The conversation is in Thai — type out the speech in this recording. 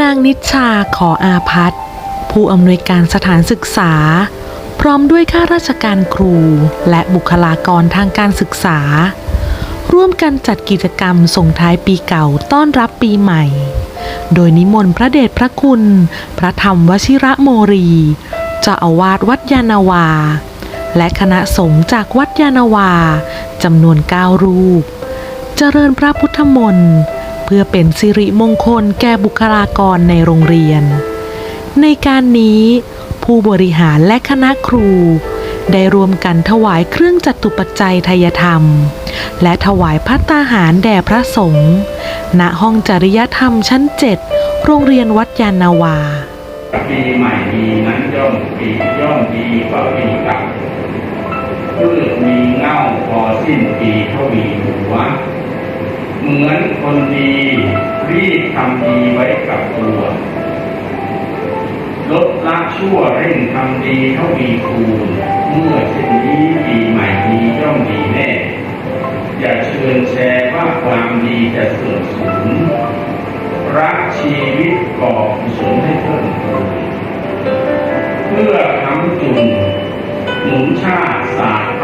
นางนิชาขออาพัฒน์ผู้อำนวยการสถานศึกษา พร้อมด้วยข้าราชการครู และบุคลากรทางการศึกษา ร่วมกันจัดกิจกรรมส่งท้ายปีเก่าต้อนรับปีใหม่ โดยนิมนต์พระเดชพระคุณ พระธรรมวชิระโมรีเจ้าอาวาสวัดยานาวา และคณะสงฆ์จากวัดยานาวาจำนวนเก้ารูป เจริญพระพุทธมนต์ เพื่อเป็นสิริมงคลแก่บุคลากรในโรงเรียน ในการนี้ผู้บริหารและคณะครู ได้รวมกันถวายเครื่องจัตุปัจจัยทายธรรม และถวายพัตตาหารแด่พระสงฆ์ณห้องจริยธรรมชั้นเจ็ดโรงเรียนวัดยานนาวา ปีใหม่ดีนั้นย่อมปีย่อมดีกว่าปีเก่าพืชมีเง่าพอสิ้นปีเท่ามีหัวเหมือน คนดีรีบทำดีไว้กับตัว ลดละชั่วเร่งทำดีเท่ามีคูณเมื่อเช่นนี้ปีใหม่ดีย่อมดีแน่ อย่าเชิญแชร์ว่าความดีจะเสื่อมสูญรักชีวิตก่อกุศลให้เพิ่มพูนเพื่อทำจุนหนุนชาติศาสตร์